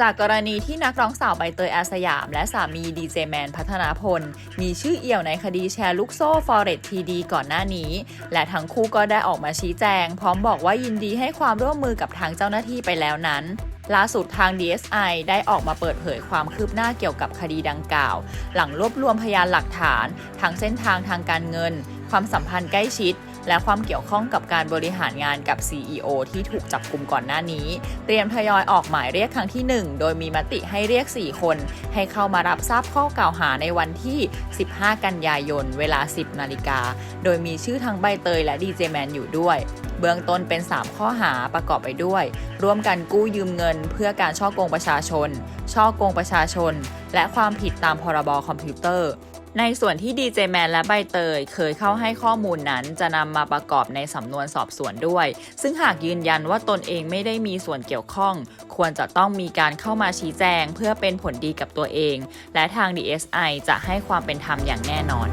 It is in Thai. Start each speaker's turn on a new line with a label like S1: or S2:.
S1: จากกรณีที่นักร้องสาวใบเตยอาสยาม และสามีดีเจแมนพัฒนาพล มีชื่อเอี่ยวในคดีแชร์ลูกโซ่ฟอเร t ทีดีก่อนหน้านี้ และทั้งคู่ก็ได้ออกมาชี้แจง พร้อมบอกว่ายินดีให้ความร่วมมือกับทางเจ้าหน้าที่ไปแล้วนั้นล่าสุดทาง DSI ได้ออกมาเปิดเผยความคืบหน้าเกี่ยวกับคดีดังกล่าว หลังรวบรวมพยานหลักฐาน ทั้งเส้นทางทางการเงิน ความสัมพันธ์ใกล้ชิด และความเกี่ยวข้องกับการบริหารงานกับ CEO ที่ถูกจับกลุ่มก่อนหน้านี้ เตรียมทยอยออกหมายเรียกครั้งที่ 1 โดยมีมติให้เรียก 4 คน ให้เข้ามารับทราบข้อกล่าวหาในวันที่ 15 กันยายน เวลา 10 นาฬิกา โดยมีชื่อทั้งใบเตยและดีเจแมนอยู่ด้วยเบื้องต้นเป็น 3 ข้อหาประกอบไปด้วย ร่วมกันกู้ยืมเงิน เพื่อการช่อโกงประชาชน ช่อโกงประชาชน และความผิดตามพรบคอมพิวเตอร์ ในส่วนที่ดีเจแมนและใบเตย เคยเข้าให้ข้อมูลนั้นจะนำมาประกอบในสำนวนสอบสวนด้วย ซึ่งหากยืนยันว่าตนเองไม่ได้มีส่วนเกี่ยวข้อง ควรจะต้องมีการเข้ามาชี้แจง เพื่อเป็นผลดีกับตัวเอง และทาง DSI จะให้ความเป็นธรรมอย่างแน่นอน